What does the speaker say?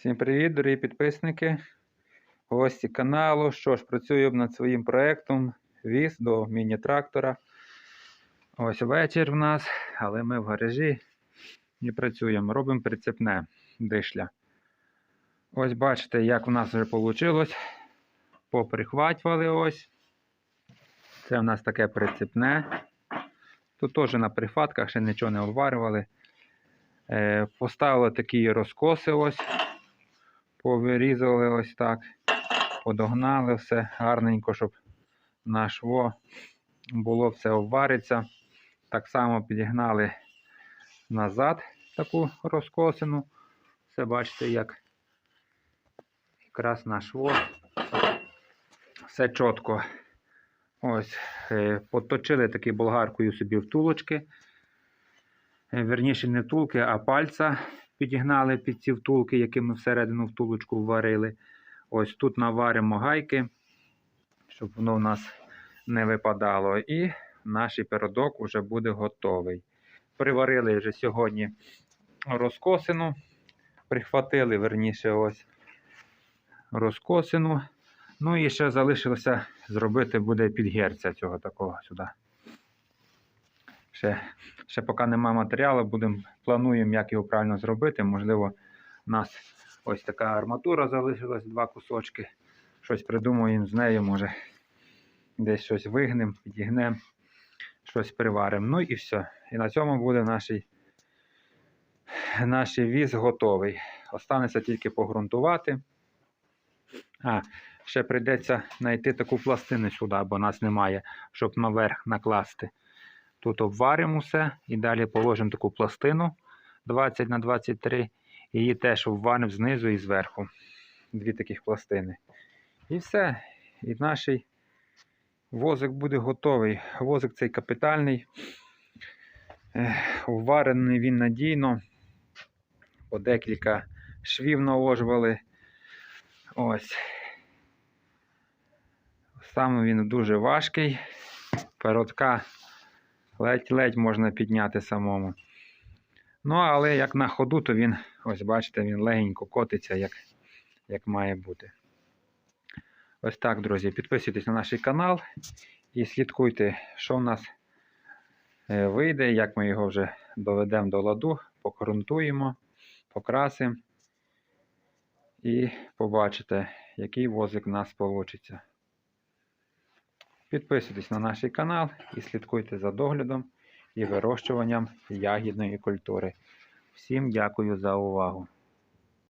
Всім привіт, дорогі підписники, гості каналу. Що ж, працюю над своїм проєктом віз до міні-трактора. Ось вечір в нас, але ми в гаражі і працюємо. Робимо прицепне дишля. Ось бачите, як у нас вже вийшло. Поприхватували ось. Це у нас таке прицепне. Тут теж на прихватках ще нічого не обварювали. Е, Поставили такі розкоси ось повирізали ось так, подогнали все гарненько, щоб на шво було все обвариться. Так само підігнали назад таку розкосину. Все бачите, як якраз на шво. Все чітко. Ось, е, поточили таки болгаркою собі втулочки. Е, Верніше не втулки, а пальця підігнали під ці втулки, які ми всередину втулочку варили. Ось тут наваримо гайки, щоб воно в нас не випадало. І наш передок вже буде готовий. Приварили вже сьогодні розкосину, прихватили, верніше, ось розкосину. Ну і ще залишилося зробити буде підгерця цього такого сюди. Ще, ще поки немає матеріалу, будемо, плануємо, як його правильно зробити. Можливо, у нас ось така арматура залишилась, два кусочки. Щось придумаємо з нею, може десь щось вигнемо, підігнемо, щось приваримо. Ну і все. І на цьому буде наш, наш віз готовий. Останеться тільки погрунтувати. А, ще прийдеться знайти таку пластину сюди, бо нас немає, щоб наверх накласти. Тут обваримо все і далі положимо таку пластину 20 на 23 Її теж обваримо знизу і зверху. Дві таких пластини. І все. І наш возик буде готовий. Возик цей капітальний. Ех, Вварений він надійно. По декілька швів наложували. Ось. Саме він дуже важкий. Передка ледь-ледь можна підняти самому. Ну, але як на ходу, то він, ось бачите, він легенько котиться, як, як має бути. Ось так, друзі. Підписуйтесь на наш канал і слідкуйте, що в нас е, вийде, як ми його вже доведемо до ладу, покрунтуємо, покрасимо і побачите, який возик у нас вийде. Підписуйтесь на наш канал і слідкуйте за доглядом і вирощуванням ягідної культури. Всім дякую за увагу!